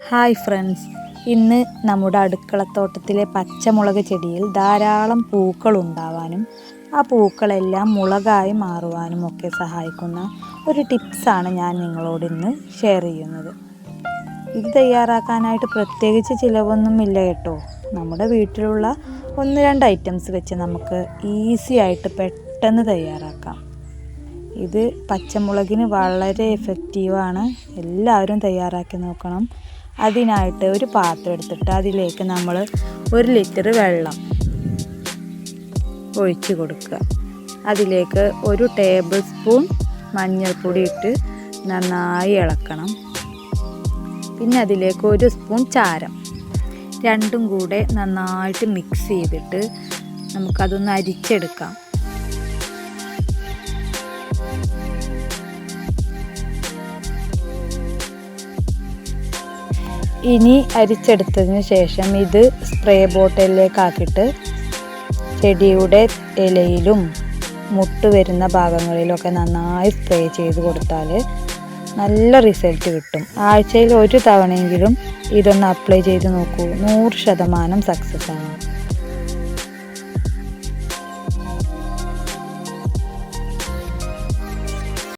Hi friends. ഇന്ന് നമ്മുടെ അടുക്കളത്തോട്ടത്തിലെ പച്ചമുളക് ചെടിയിൽ ധാരാളം പൂക്കൾ ഉണ്ടാവാനും ആ പൂക്കളെല്ലാം മുളകായി മാറുവാനും ഒക്കെ സഹായിക്കുന്ന ഒരു ടിപ്സാണ് ഞാൻ നിങ്ങളോട് ഇന്ന് ഷെയർ ചെയ്യുന്നത്. ഇത് തയ്യാറാക്കാനായിട്ട് പ്രത്യേകിച്ച് ചിലവൊന്നും ഇല്ല കേട്ടോ. നമ്മുടെ വീട്ടിലുള്ള ഒന്ന് രണ്ട് ഐറ്റംസ് വെച്ച് നമുക്ക് ഈസി ആയിട്ട് പെട്ടെന്ന് തയ്യാറാക്കാം. ഇത് പച്ചമുളകിന് വളരെ എഫക്റ്റീവാണ് എല്ലാവരും തയ്യാറാക്കി നോക്കണം. അതിനായിട്ട് ഒരു പാത്രം എടുത്തിട്ട് അതിലേക്ക് നമ്മൾ ഒരു ലിറ്റർ വെള്ളം ഒഴിച്ചു കൊടുക്കുക. അതിലേക്ക് ഒരു ടേബിൾ സ്പൂൺ മഞ്ഞൾപ്പൊടി ഇട്ട് നന്നായി ഇളക്കണം. പിന്നെ അതിലേക്ക് ഒരു സ്പൂൺ ചാരം. രണ്ടും കൂടെ നന്നായിട്ട് മിക്സ് ചെയ്തിട്ട് നമുക്കതൊന്ന് അരിച്ചെടുക്കാം. ഇനി അരിച്ചെടുത്തതിന് ശേഷം ഇത് സ്പ്രേ ബോട്ടിലേക്കാക്കിയിട്ട് ചെടിയുടെ ഇലയിലും മുട്ട് വരുന്ന ഭാഗങ്ങളിലൊക്കെ നന്നായി സ്പ്രേ ചെയ്ത് കൊടുത്താൽ നല്ല റിസൾട്ട് കിട്ടും. ആഴ്ചയിൽ ഒരു തവണയെങ്കിലും ഇതൊന്ന് അപ്ലൈ ചെയ്ത് നോക്കൂ. നൂറ് ശതമാനം സക്സസ് ആണ്.